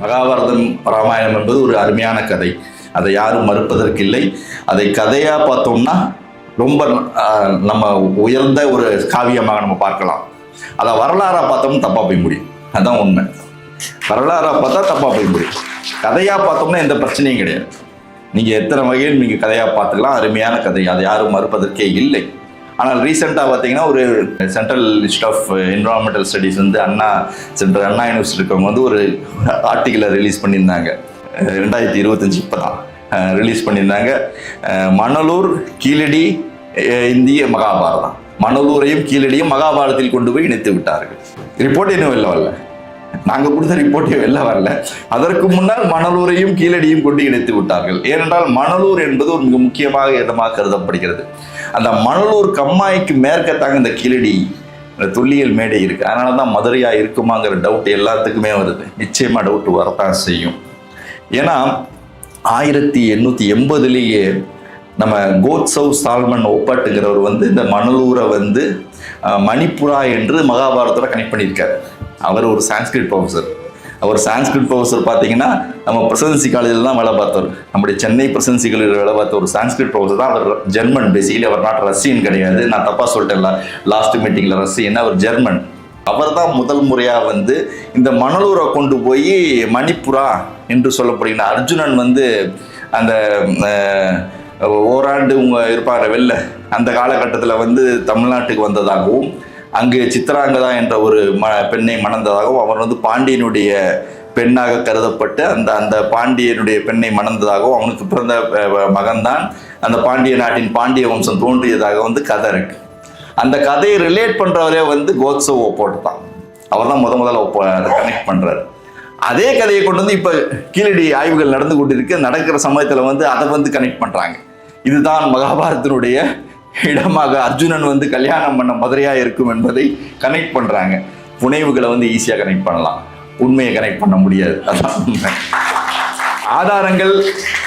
மகாபாரதம் ராமாயணம் என்பது ஒரு அருமையான கதை. அதை யாரும் மறுப்பதற்கில்லை. அதை கதையாக பார்த்தோம்னா ரொம்ப நம்ம உயர்ந்த ஒரு காவியமாக நம்ம பார்க்கலாம். அதை வரலாறாக பார்த்தோம்னா தப்பாக போய் முடியும். அதுதான் உண்மை. வரலாறாக பார்த்தா தப்பாக போய் முடியும். கதையாக பார்த்தோம்னா எந்த பிரச்சனையும் கிடையாது. நீங்கள் எத்தனை வகையில் நீங்கள் கதையாக பார்த்துக்கலாம். அருமையான கதை. அதை யாரும் மறுப்பதற்கே இல்லை. ஆனால் ரீசெண்டாக பார்த்தீங்கன்னா ஒரு central list of environmental studies வந்து அண்ணா சென்ட்ரல் அண்ணா யூனிவர்சிட்டி இருக்கவங்க வந்து ஒரு ஆர்டிக்கலை ரிலீஸ் பண்ணியிருந்தாங்க. ரெண்டாயிரத்தி இருபத்தஞ்சு இப்போ தான். ரிலீஸ் பண்ணியிருந்தாங்க. மணலூர் கீழடி இந்திய மகாபாரதம். மணலூரையும் கீழடியும் மகாபாரதத்தில் கொண்டு போய் இணைத்து விட்டார்கள். ரிப்போர்ட் இன்னும் வெளில வரல நாங்கள் கொடுத்த ரிப்போர்ட்டே வெளில வரல. அதற்கு முன்னால் மணலூரையும் கீழடியும் கொண்டு இணைத்து விட்டார்கள். ஏனென்றால் மணலூர் என்பது ஒரு மிக முக்கியமாக இடமாக கருதப்படுகிறது. அந்த மணலூர் கம்மாய்க்கு மேற்கத்தாங்க இந்த கீழடி இந்த தொல்லியல் மேடை இருக்கு. அதனால தான் மதுரையா இருக்குமாங்கிற டவுட் எல்லாத்துக்குமே வருது. நிச்சயமா டவுட் வரத்தான் செய்யும். ஏன்னா ஆயிரத்தி எண்ணூற்றி எண்பதுலேயே நம்ம கோட்சவ் சால்மன் ஒப்பாட்டுங்கிறவர் வந்து இந்த மணலூரை வந்து மணிப்புரா என்று மகாபாரதத்தில் கனெக்ட் பண்ணியிருக்காரு. அவர் ஒரு சான்ஸ்கிரிட் ப்ரொஃபஸர் அவர் சான்ஸ்கிரிட் ப்ரொஃபஸர் பார்த்தீங்கன்னா நம்ம பிரசிடன்சி காலேஜில் தான் வேலை பார்த்தவர். நம்முடைய சென்னை பிரசிடன்சி காலேஜில் வேலை பார்த்த ஒரு சான்ஸ்கிரிட் ப்ரொஃபஸர் தான். அவர் ஜெர்மன் பேசிக்கலி அவர் நாட் ரஷ்யன் கிடையாது. நான் தப்பாக சொல்லிட்டேன்ல. லாஸ்ட் மீட்டிங்கில் ரஷ்யன் அவர் ஜெர்மன் அவர் தான் முதல் முறையாக வந்து இந்த மணலூரை கொண்டு போய் மணிப்புரா என்று சொல்லப்படுகிற அர்ஜுனன் வந்து அந்த ஓராண்டு உங்கள் இருப்பார் வெளில அந்த காலகட்டத்தில் வந்து தமிழ்நாட்டுக்கு வந்ததாகவும் அங்கு சித்ராங்கதா என்ற ஒரு ம பெண்ணை மணந்ததாகவும் அவர் வந்து பாண்டியனுடைய பெண்ணாக கருதப்பட்டு அந்த அந்த பாண்டியனுடைய பெண்ணை மணந்ததாகவும் அவனுக்கு பிறந்த மகன்தான் அந்த பாண்டிய நாட்டின் பாண்டிய வம்சம் தோன்றியதாக வந்து கதை இருக்கு. அந்த கதையை ரிலேட் பண்ணுறவரே வந்து கோத்சவ் ஒப்போட்டு தான் அவர் தான் முத முதல்ல அதை கனெக்ட் பண்ணுறாரு அதே கதையை கொண்டு வந்து இப்போ கீழடி ஆய்வுகள் நடந்து கொண்டிருக்கு. நடக்கிற சமயத்தில் வந்து அதை வந்து கனெக்ட் பண்ணுறாங்க இதுதான் மகாபாரதத்தினுடைய இடமாக அர்ஜுனன் வந்து கல்யாணம் பண்ண மதுரையாக இருக்கும் என்பதை கனெக்ட் பண்ணுறாங்க புனைவுகளை வந்து ஈஸியாக கனெக்ட் பண்ணலாம். உண்மையை கனெக்ட் பண்ண முடியாது. அதான் உண்மை. ஆதாரங்கள்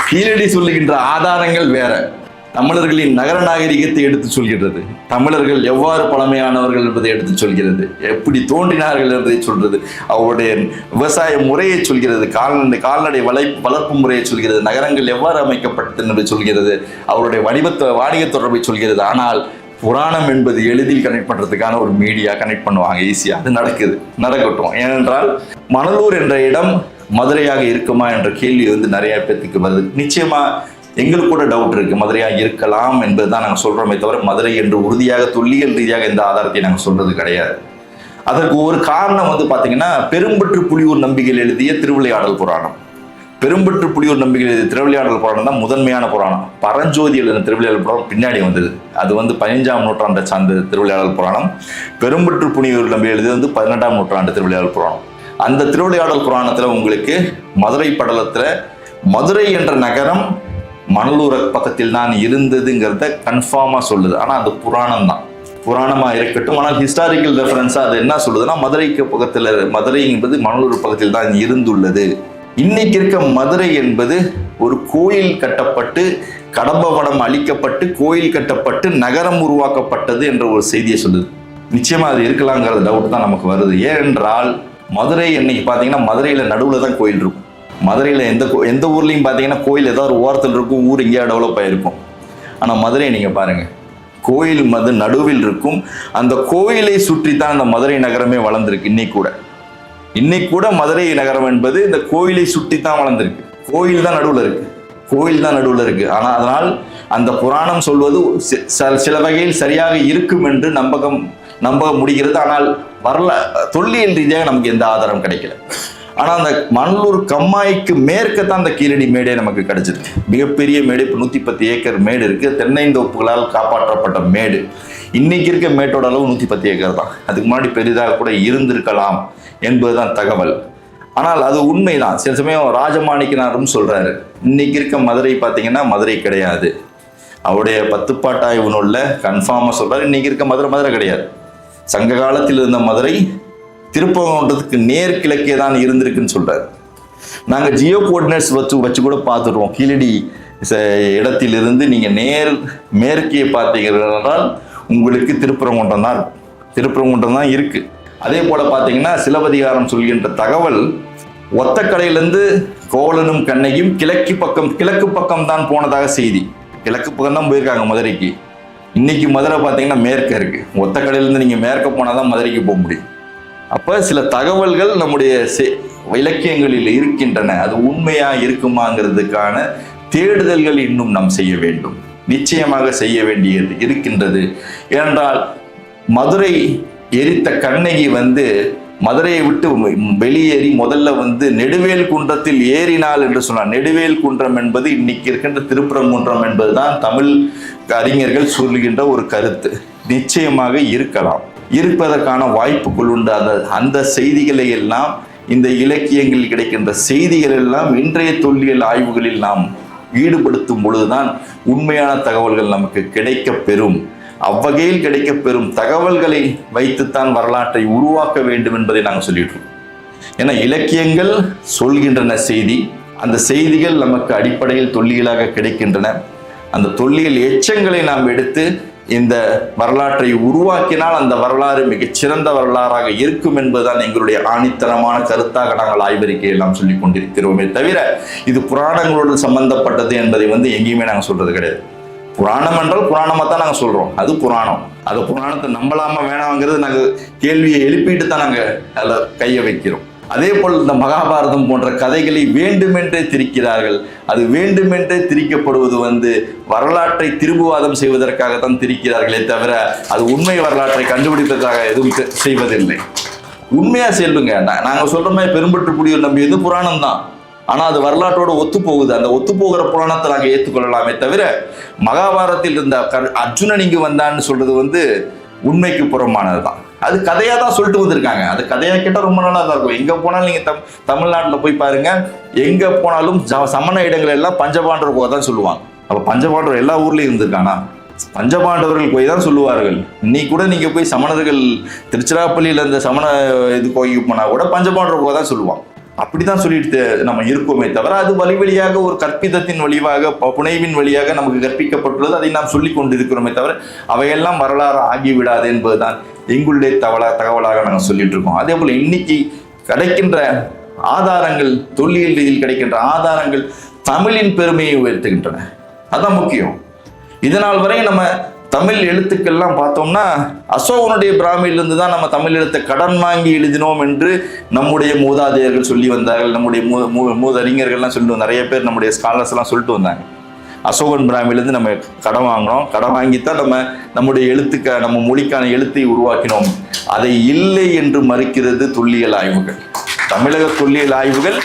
கீழடி சொல்லுகின்ற ஆதாரங்கள் வேற. தமிழர்களின் நகர நாகரிகத்தை எடுத்து சொல்கிறது. தமிழர்கள் எவ்வாறு பழமையானவர்கள் என்பதை எடுத்து சொல்கிறது. எப்படி தோன்றினார்கள் என்பதை சொல்கிறது. அவருடைய விவசாய முறையை சொல்கிறது. கால்நடை கால்நடை வளை வளர்ப்பு முறையை சொல்கிறது. நகரங்கள் எவ்வாறு அமைக்கப்பட்டது என்பதை சொல்கிறது. அவருடைய வணிகத்த வாணிக தொடர்பை சொல்கிறது. ஆனால் புராணம் என்பது எளிதில் கனெக்ட் பண்ணுறதுக்கான ஒரு மீடியா கனெக்ட் பண்ணுவாங்க. ஈஸியாக அது நடக்குது. நடக்கட்டும். ஏனென்றால் மணலூர் என்ற இடம் மதுரையாக இருக்குமா என்ற கேள்வி வந்து நிறைய பேர்த்துக்கு வருது. நிச்சயமாக எங்களுக்கு கூட டவுட் இருக்கு. மதுரையா இருக்கலாம் என்பது தான் நாங்கள் சொல்றோமே தவிர மதுரை என்று உறுதியாக துல்லியல் ரீதியாக எந்த ஆதாரத்தை நாங்கள் சொல்றது கிடையாது. அதற்கு ஒரு காரணம் வந்து பாத்தீங்கன்னா பெரும்பற்று புலியூர் நம்பிக்கையில் எழுதிய திருவிளையாடல் புராணம். பெரும்பற்று புலியூர் நம்பிக்கை எழுதிய திருவிளையாடல் புராணம் தான் முதன்மையான புராணம். பரஞ்சோதி எழுதின திருவிளையாடல் புராணம் பின்னாடி வந்தது. அது வந்து பதினஞ்சாம் நூற்றாண்டை சார்ந்த திருவிளையாடல் புராணம். பெரும்பற்று புலியூர் நம்பி எழுதியது வந்து பதினெட்டாம் நூற்றாண்டு திருவிளையாடல் புராணம். அந்த திருவிளையாடல் புராணத்துல உங்களுக்கு மதுரை படலத்துல மதுரை என்ற நகரம் மணலூர பக்கத்தில் தான் இருந்ததுங்கிறத கன்ஃபார்மா சொல்லுது. ஆனா அது புராணம் தான் புராணமா இருக்கட்டும் ஆனால் ஹிஸ்டாரிக்கல் ரெஃபரன்ஸா அது என்ன சொல்லுதுன்னா மதுரைக்கு பக்கத்தில் மதுரை என்பது மணலூர் பக்கத்தில் தான் இருந்துள்ளது. இன்னைக்கு இருக்க மதுரை என்பது ஒரு கோயில் கட்டப்பட்டு கடம்பவனம் அழிக்கப்பட்டு கோயில் கட்டப்பட்டு நகரம் உருவாக்கப்பட்டது என்ற ஒரு செய்தியை சொல்லுது. நிச்சயமா அது இருக்கலாங்கிற டவுட் தான் நமக்கு வருது. ஏனென்றால் மதுரை இன்னைக்கு பார்த்தீங்கன்னா மதுரையில நடுவில் தான் கோயில் இருக்கும். மதுரையில் எந்த கோ- எந்த ஊர்லேயும் பார்த்தீங்கன்னா கோயில் ஏதோ ஒரு ஓரத்தில் இருக்கும் ஊர் எங்கேயா டெவலப் ஆகிருக்கும் ஆனால் மதுரை நீங்கள் பாருங்கள் கோயில் மது நடுவில் இருக்கும். அந்த கோயிலை சுற்றி தான் அந்த மதுரை நகரமே வளர்ந்துருக்கு இன்னைக்கு கூட. இன்னைக்கு கூட மதுரை நகரம் என்பது இந்த கோயிலை சுற்றி தான் வளர்ந்துருக்கு. கோயில் தான் நடுவில் இருக்குது கோயில் தான் நடுவில் இருக்குது ஆனால் அதனால் அந்த புராணம் சொல்வது ச- சில வகையில் சரியாக இருக்கும் என்று நம்பகம் நம்ப முடிகிறது. ஆனால் வரல தொல்லியல் ரீதியாக நமக்கு எந்த ஆதாரம் கிடைக்கல. ஆனால் அந்த மணலூர் கம்மாய்க்கு மேற்க தான் அந்த கீழடி மேடே நமக்கு கிடைச்சிது மிகப்பெரிய மேடு இப்போ நூற்றி பத்து ஏக்கர் மேடு இருக்குது தென்னைந்தோப்புகளால் காப்பாற்றப்பட்ட மேடு. இன்னைக்கு இருக்க மேட்டோட அளவு நூற்றி பத்து ஏக்கர் தான். அதுக்கு முன்னாடி பெரிதாக கூட இருந்திருக்கலாம் என்பதுதான் தகவல். ஆனால் அது உண்மைதான். சில சமயம் ராஜமாணிக்கனாரும் சொல்கிறாரு இன்னைக்கு இருக்க மதுரை பார்த்தீங்கன்னா மதுரை கிடையாது. அவருடைய பத்துப்பாட்டாய்வு நூலில் கன்ஃபார்மாக சொல்கிறார் இன்றைக்கி இருக்க மதுரை மதுரை கிடையாது. சங்க காலத்தில் இருந்த மதுரை திருப்பரங்குன்றத்துக்கு நேர் கிழக்கே தான் இருந்திருக்குன்னு சொல்றாரு. நாங்க ஜியோ கோஆர்டினேட்ஸ் வச்சு வச்சு கூட பார்த்துருவோம். கீழடி ச- இடத்திலிருந்து நீங்க நேர் மேற்கே பார்த்தீங்கன்னா உங்களுக்கு திருப்பரங்குன்றம் தான் இருக்கும். திருப்பரங்குன்றம் தான் இருக்கு. அதே போல பார்த்தீங்கன்னா சிலப்பதிகாரம் சொல்கின்ற தகவல் ஒத்தக்கடையிலேருந்து கோவலனும் கண்ணையும் கிழக்கு பக்கம் கிழக்கு பக்கம் தான் போனதாக செய்தி. கிழக்கு பக்கம் தான் போயிருக்காங்க மதுரைக்கு. இன்னைக்கு மதுரை பார்த்தீங்கன்னா மேற்க இருக்கு. ஒத்தக்கடையிலேருந்து நீங்கள் மேற்க போனால் தான் மதுரைக்கு போக முடியும். அப்போ சில தகவல்கள் நம்முடைய செ- இலக்கியங்களில் இருக்கின்றன. அது உண்மையா இருக்குமாங்கிறதுக்கான தேடுதல்கள் இன்னும் நாம் செய்ய வேண்டும். நிச்சயமாக செய்ய வேண்டியது இருக்கின்றது. ஏனென்றால் மதுரை எரித்த கண்ணகி வந்து மதுரையை விட்டு வெளியேறி முதல்ல வந்து நெடுவேல் குன்றத்தில் ஏறினாள் என்று சொன்னார் நெடுவேல் குன்றம் என்பது இன்னைக்கு இருக்கின்ற திருப்பரங்குன்றம் என்பதுதான் தமிழ் அறிஞர்கள் சொல்லுகின்ற ஒரு கருத்து. நிச்சயமாக இருக்கலாம். இருப்பதற்கான வாய்ப்புகள் உண்டு. அந்த அந்த செய்திகளை எல்லாம் இந்த இலக்கியங்களில் கிடைக்கின்ற செய்திகள் எல்லாம் இன்றைய தொல்லியல் ஆய்வுகளில் நாம் ஈடுபடுத்தும் பொழுதுதான் உண்மையான தகவல்கள் நமக்கு கிடைக்கப் பெறும் அவ்வகையில் கிடைக்கப்பெறும் தகவல்களை வைத்துத்தான் வரலாற்றை உருவாக்க வேண்டும் என்பதை நாங்கள் சொல்லிட்டு இருக்கோம் ஏன்னா இலக்கியங்கள் சொல்கின்றன செய்தி. அந்த செய்திகள் நமக்கு அடிப்படையில் தொல்லியலாக கிடைக்கின்றன. அந்த தொல்லியல் எச்சங்களை நாம் எடுத்து இந்த வரலாற்றை உருவாக்கினால் அந்த வரலாறு மிகச் சிறந்த வரலாறாக இருக்கும் என்பதுதான் எங்களுடைய ஆணித்தனமான கருத்தாக நாங்கள் ஆய்வறிக்கை எல்லாம் சொல்லிக் கொண்டிருக்கிறோமே தவிர இது புராணங்களோடு சம்பந்தப்பட்டது என்பதை வந்து எங்கேயுமே நாங்கள் சொல்றது கிடையாது. புராணம் என்றால் புராணமாக தான் நாங்கள் சொல்கிறோம் அது புராணம். அது புராணத்தை நம்பலாமா வேணாங்கிறது நாங்கள் கேள்வியை எழுப்பிட்டு தான் நாங்கள் அதில் கையை வைக்கிறோம். அதே போல் இந்த மகாபாரதம் போன்ற கதைகளை வேண்டுமென்றே திரிக்கிறார்கள். அது வேண்டுமென்றே திரிக்கப்படுவது வந்து வரலாற்றை திருபுவாதம் செய்வதற்காக தான் திரிக்கிறார்களே தவிர அது உண்மை வரலாற்றை கண்டுபிடிப்பதற்காக எதுவும் செய்வதில்லை. உண்மையா செல்லுங்க. நாங்கள் நாங்க சொல்ற மாதிரி பெரும்பற்று புலியூர் எது புராணம் தான். ஆனால் அது வரலாற்றோடு ஒத்து போகுது அந்த ஒத்து போகிற புராணத்தை நாங்கள் ஏற்றுக்கொள்ளலாமே தவிர மகாபாரதத்தில் இருந்த கர்- அர்ஜுனன் இங்கு வந்தான்னு சொல்றது வந்து உண்மைக்கு புறமானது தான் அது கதையாக தான் சொல்லிட்டு வந்திருக்காங்க. அது கதையாக கேட்டால் ரொம்ப நல்லா தான் இருக்கும். எங்கே போனாலும் நீங்கள் தம் தமிழ்நாட்டில் போய் பாருங்கள் எங்கே போனாலும் ஜ- சமண இடங்கள் எல்லாம் பஞ்சபாண்டவர் போக தான் சொல்லுவாங்க. அப்போ பஞ்சபாண்டவர் எல்லா ஊர்லேயும் இருந்திருக்கானா? பஞ்சபாண்டவர்கள் போய் தான் சொல்லுவார்கள். இன்னைக்கு கூட நீங்கள் போய் சமணர்கள் திருச்சிராப்பள்ளியில் இந்த சமண இது கோயிலுக்கு போனால் கூட பஞ்சபாண்டவர் போக தான் சொல்லுவாங்க. அப்படிதான் சொல்லிட்டு நம்ம இருக்கோமே தவிர அது வழி வழியாக ஒரு கற்பிதத்தின் வழியாக ப- புனைவின் வழியாக நமக்கு கற்பிக்கப்பட்டுள்ளது. அதை நாம் சொல்லிக் கொண்டிருக்கிறோமே தவிர அவையெல்லாம் வரலாறு ஆகிவிடாது என்பதுதான் எங்களுடைய தவளா தகவலாக நாங்கள் சொல்லிட்டு இருக்கோம். அதே போல இன்னைக்கு கிடைக்கின்ற ஆதாரங்கள் தொல்லியல் ரீதியில் கிடைக்கின்ற ஆதாரங்கள் தமிழின் பெருமையை உயர்த்துகின்றன. அதான் முக்கியம். இதனால் வரை நம்ம தமிழ் எழுத்துக்கள்லாம் பார்த்தோம்னா அசோகனுடைய பிராமியிலிருந்து தான் நம்ம தமிழ் எழுத்தை கடன் வாங்கி எழுதினோம் என்று நம்முடைய மூதாதையர்கள் சொல்லி வந்தார்கள். நம்முடைய மூ மூதறிஞர்கள்லாம் சொல்லி நிறைய பேர் நம்முடைய ஸ்காலர்ஸ் எல்லாம் சொல்லிட்டு வந்தாங்க. அசோகன் பிராமியிலிருந்து நம்ம கடன் வாங்கினோம் கடன் வாங்கித்தான் நம்ம நம்முடைய எழுத்துக்க நம்ம மொழிக்கான எழுத்தை உருவாக்கினோம். அதை இல்லை என்று மறுக்கிறது தொல்லியல் ஆய்வுகள். தமிழக தொல்லியல் ஆய்வுகள்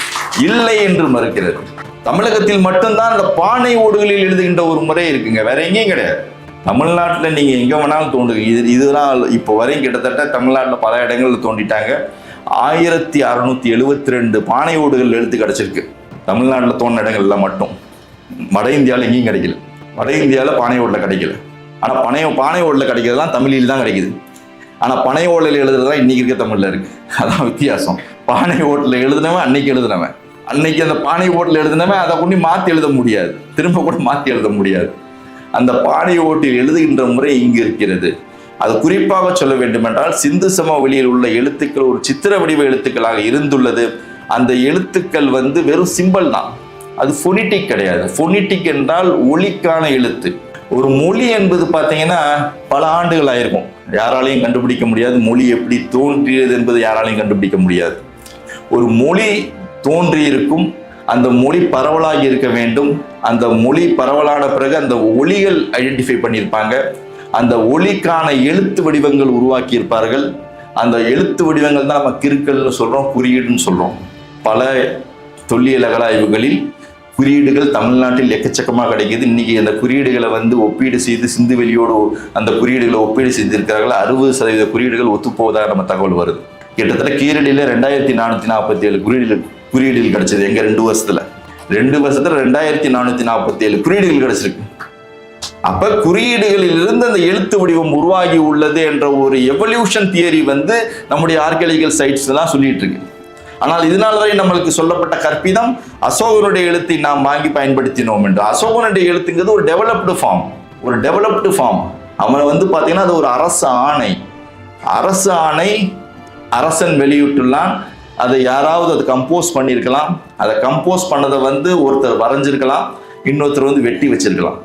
இல்லை என்று மறுக்கிறது. தமிழகத்தில் மட்டும்தான் அந்த பானை ஓடுகளில் எழுதுகின்ற ஒரு முறை இருக்குங்க. வேற எங்கேயும் கிடையாது. தமிழ்நாட்டில் நீங்கள் எங்கே வேணாலும் தோண்டு இது இதெல்லாம் இப்போ வரையும் கிட்டத்தட்ட தமிழ்நாட்டில் பல இடங்களில் தோண்டிட்டாங்க. ஆயிரத்தி அறுநூத்தி எழுபத்தி ரெண்டு பானை ஓடுகள் எழுத்து கிடச்சிருக்கு. தமிழ்நாட்டில் தோண்டின இடங்கள்ல மட்டும். வட இந்தியாவில் எங்கேயும் கிடைக்கல. வட இந்தியாவில் பானை ஓட்டில் கிடைக்கல. ஆனால் பனை பானை ஓட்டில் கிடைக்கிறதுலாம் தமிழில் தான் கிடைக்குது. ஆனால் பனை ஓட்டில் எழுதுறதுலாம் இன்னைக்கு இருக்க தமிழில் இருக்குது அதான் வித்தியாசம். பானை ஓட்டில் எழுதுனவன் அன்னைக்கு எழுதுனவன். அன்னைக்கு அந்த பானை ஓட்டில் எழுதுனவன் அதை கொண்டு மாற்றி எழுத முடியாது. திரும்ப கூட மாற்றி எழுத முடியாது. அந்த பானை ஓட்டில் எழுதுகின்ற முறை இங்கு இருக்கிறது. அது குறிப்பாக சொல்ல வேண்டுமென்றால் சிந்து சமவெளியில் உள்ள எழுத்துக்கள் ஒரு சித்திர வடிவ எழுத்துக்களாக இருந்துள்ளது. அந்த எழுத்துக்கள் வந்து வெறும் சிம்பல் தான். அது ஃபொனிட்டிக் கிடையாது. ஃபொனிட்டிக் என்றால் ஒலிக்கான எழுத்து. ஒரு மொழி என்பது பார்த்தீங்கன்னா பல ஆண்டுகள் ஆயிருக்கும். யாராலையும் கண்டுபிடிக்க முடியாது. மொழி எப்படி தோன்றியது என்பது யாராலையும் கண்டுபிடிக்க முடியாது. ஒரு மொழி தோன்றியிருக்கும் அந்த மொழி பரவலாகி இருக்க வேண்டும். அந்த மொழி பரவலான பிறகு அந்த ஒளிகள் ஐடென்டிஃபை பண்ணியிருப்பாங்க. அந்த ஒளிக்கான எழுத்து வடிவங்கள் உருவாக்கி இருப்பார்கள் அந்த எழுத்து வடிவங்கள் தான் நம்ம கிறுக்கல்னு சொல்கிறோம் குறியீடுன்னு சொல்கிறோம் பல தொல்லியல் அகலாய்வுகளில் குறியீடுகள் தமிழ்நாட்டில் எக்கச்சக்கமாக கிடைக்குது. இன்னைக்கு அந்த குறியீடுகளை வந்து ஒப்பீடு செய்து சிந்து வெளியோடு அந்த குறியீடுகளை ஒப்பீடு செய்திருக்கிறார்கள். அறுபது சதவீத குறியீடுகள் ஒத்துப்போவதாக நம்ம தகவல் வருது. கிட்டத்தட்ட கீரடியில் ரெண்டாயிரத்தி நானூற்றி நாற்பத்தி ஏழு குறியீடுகள் குறியீடுகள் கிடைச்சது எங்க ரெண்டு வருஷத்துல? ரெண்டு வருஷத்துல ரெண்டாயிரத்தி நானூத்தி நாற்பத்தி ஏழு குறியீடுகள் கிடைச்சிருக்கு. அப்ப குறியீடுகளில் இருந்து அந்த எழுத்து வடிவம் உருவாகி உள்ளது என்ற ஒரு எவல்யூஷன் தியரி வந்து நம்முடைய ஆர்கியாலஜிக்கல் சைட்ஸ் எல்லாம் சொல்லிட்டு இருக்கு. ஆனால் இதனால் வரை நம்மளுக்கு சொல்லப்பட்ட கற்பிதம் அசோகனுடைய எழுத்தை நாம் வாங்கி பயன்படுத்தினோம் என்று. அசோகனுடைய எழுத்துங்கிறது ஒரு டெவலப்டு ஃபார்ம் ஒரு டெவலப்டு ஃபார்ம் அவனை வந்து பார்த்தீங்கன்னா அது ஒரு அரசு ஆணை. அரசு ஆணை அரசன் வெளியிட்டுள்ளான். அதை யாராவது அது கம்போஸ் பண்ணியிருக்கலாம். அதை கம்போஸ் பண்ணதை வந்து ஒருத்தர் வரைஞ்சிருக்கலாம் இன்னொருத்தர் வந்து வெட்டி வச்சிருக்கலாம்.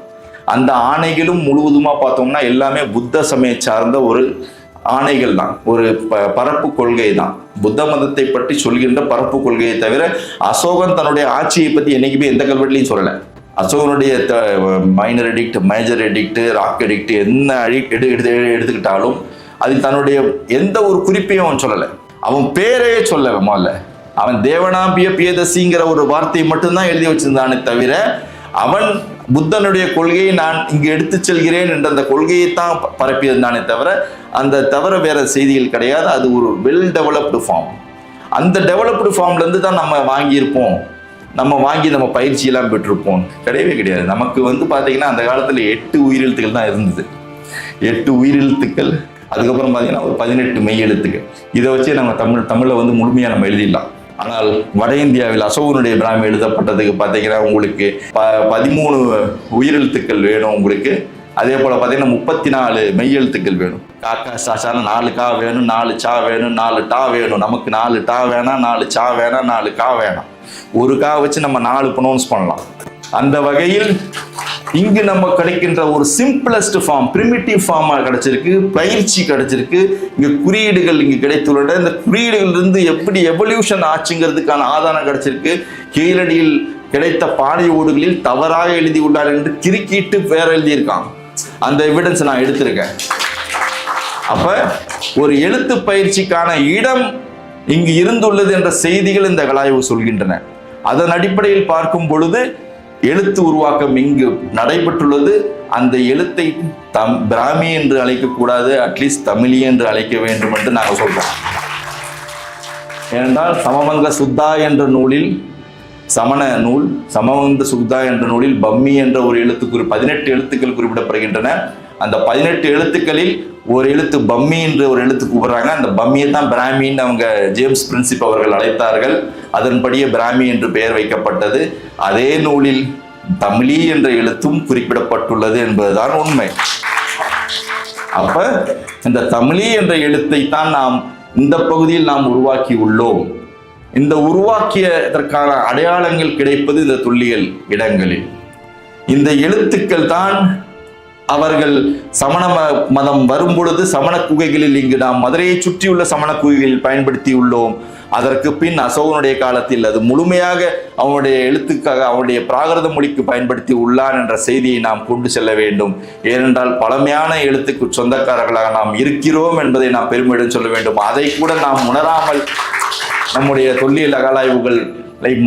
அந்த ஆணைகளும் முழுவதுமாக பார்த்தோம்னா எல்லாமே புத்த சமய சார்ந்த ஒரு ஆணைகள் தான். ஒரு ப பரப்பு கொள்கை தான். புத்த மதத்தை பற்றி சொல்கின்ற பரப்பு கொள்கையை தவிர அசோகன் தன்னுடைய ஆட்சியை பற்றி என்றைக்குமே எந்த கல்வெட்டுலையும் சொல்லலை. அசோகனுடைய minor edict major edict rock edict என்ன அழி எடு எடுத்து எடுத்துக்கிட்டாலும் அது தன்னுடைய எந்த ஒரு குறிப்பையும் அவன் சொல்லலை. அவன் பேரே சொல்ல முதல்ல. அவன் தேவனாம்பிய பியதசிங்கிற ஒரு வார்த்தையை மட்டும்தான் எழுதி வச்சிருந்தானே தவிர அவன் புத்தனுடைய கொள்கையை நான் இங்கு எடுத்துச் செல்கிறேன் என்ற அந்த கொள்கையை தான் பரப்பியிருந்தானே தவிர அந்த தவிர வேற செய்திகள் கிடையாது. அது ஒரு வெல் டெவலப்டு ஃபார்ம் அந்த டெவலப்டு ஃபார்ம்லேருந்து தான் நம்ம வாங்கியிருப்போம். நம்ம வாங்கி நம்ம பயிற்சியெல்லாம் பெற்றிருப்போம். கிடையவே கிடையாது. நமக்கு வந்து பார்த்தீங்கன்னா அந்த காலத்தில் எட்டு உயிரெழுத்துக்கள் தான் இருந்தது. எட்டு உயிரெழுத்துக்கள். அதுக்கப்புறம் பார்த்தீங்கன்னா ஒரு பதினெட்டு மெய் எழுத்துக்கள். இதை வச்சு நம்ம தமிழ் தமிழில் வந்து முழுமையாக நம்ம எழுதிடலாம். ஆனால் வட இந்தியாவில் அசோகனுடைய பிராமி எழுதப்பட்டதுக்கு பார்த்தீங்கன்னா உங்களுக்கு ப பதிமூணு உயிரெழுத்துக்கள் வேணும் உங்களுக்கு. அதே போல் பார்த்தீங்கன்னா முப்பத்தி நாலு மெய் எழுத்துக்கள் வேணும். காக்கா சாசான நாலு கா வேணும் நாலு சா வேணும் நாலு டா வேணும். நமக்கு நாலு டா வேணாம் நாலு சா வேணாம் நாலு கா வேணாம் ஒரு கா வச்சு நம்ம நாலு ப்ரொனவுன்ஸ் பண்ணலாம். அந்த வகையில் இங்கு நம்ம கிடைக்கின்ற ஒரு சிம்பிளஸ்ட் ஃபார்ம் பிரிமிட்டிவ் ஃபார்மாக கிடைச்சிருக்கு பயிற்சி கிடைச்சிருக்கு. இங்கே குறியீடுகள் இங்கு கிடைத்துள்ளன. இந்த குறியீடுகளிலிருந்து எப்படி எவல்யூஷன் ஆச்சுங்கிறதுக்கான ஆதாரம் கிடைச்சிருக்கு. கீழடியில் கிடைத்த பானை ஓடுகளில் தவறாக எழுதி உள்ளார் என்று கிறுக்கிட்டு பேர் எழுதியிருக்கான் அந்த எவிடன்ஸ் நான் எடுத்திருக்கேன். அப்ப ஒரு எழுத்து பயிற்சிக்கான இடம் இங்கு இருந்துள்ளது என்ற செய்திகள் இந்த கலாய்வு சொல்கின்றன. அதன் அடிப்படையில் பார்க்கும் பொழுது எழுத்து உருவாக்கம் இங்கு நடைபெற்றுள்ளது. அந்த எழுத்தை தம் பிராமி என்று அழைக்கக்கூடாது அட்லீஸ்ட் தமிழி என்று அழைக்க வேண்டும் என்று நாங்கள் சொல்கிறோம் ஏனென்றால் சமவங்க சுத்தா என்ற நூலில் சமண நூல் சமவந்த சுத்தா என்ற நூலில் பம்மி என்ற ஒரு எழுத்துக்குறி பதினெட்டு எழுத்துக்கள் குறிப்பிடப்படுகின்றன. அந்த பதினெட்டு எழுத்துக்களில் ஒரு எழுத்து பம்மி என்று ஒரு எழுத்து கூப்பிடுறாங்க. அந்த பம்மியை தான் பிராமின்னு அவங்க ஜேம்ஸ் பிரின்சிப் அவர்கள் அழைத்தார்கள். அதன்படியே பிராமி என்று பெயர் வைக்கப்பட்டது. அதே நூலில் தமிழி என்ற எழுத்தும் குறிப்பிடப்பட்டுள்ளது என்பதுதான் உண்மை. அப்ப இந்த தமிழி என்ற எழுத்தை தான் நாம் இந்த பகுதியில் நாம் உருவாக்கி உள்ளோம். இந்த உருவாக்கியதற்கான அடையாளங்கள் கிடைப்பது இந்த தொல்லியல் இடங்களில். இந்த எழுத்துக்கள் தான் அவர்கள் சமண மதம் வரும் பொழுது சமண குகைகளில் இங்கு நாம் மதுரையை சுற்றியுள்ள சமண குகைகளில் பயன்படுத்தி உள்ளோம் அதற்கு பின் அசோகனுடைய காலத்தில் அது முழுமையாக அவனுடைய எழுத்துக்காக அவனுடைய பிராகிருத மொழிக்கு பயன்படுத்தி உள்ளான் என்ற செய்தியை நாம் கொண்டு செல்ல வேண்டும். ஏனென்றால் பழமையான எழுத்துக்கு சொந்தக்காரர்களாக நாம் இருக்கிறோம் என்பதை நாம் பெருமையுடன் சொல்ல வேண்டும். அதை கூட நாம் உணராமல் நம்முடைய தொல்லியல் அகலாய்வுகள்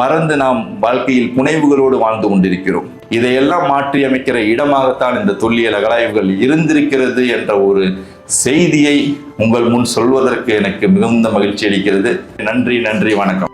மறந்து நாம் வாழ்க்கையில் புனைவுகளோடு வாழ்ந்து கொண்டிருக்கிறோம். இதையெல்லாம் மாற்றி அமைக்கிற இடமாகத்தான் இந்த தொல்லியல் அகலாய்வுகள் இருந்திருக்கிறது என்ற ஒரு செய்தியை உங்கள் முன் சொல்வதற்கு எனக்கு மிகுந்த மகிழ்ச்சி அளிக்கிறது. நன்றி நன்றி வணக்கம்.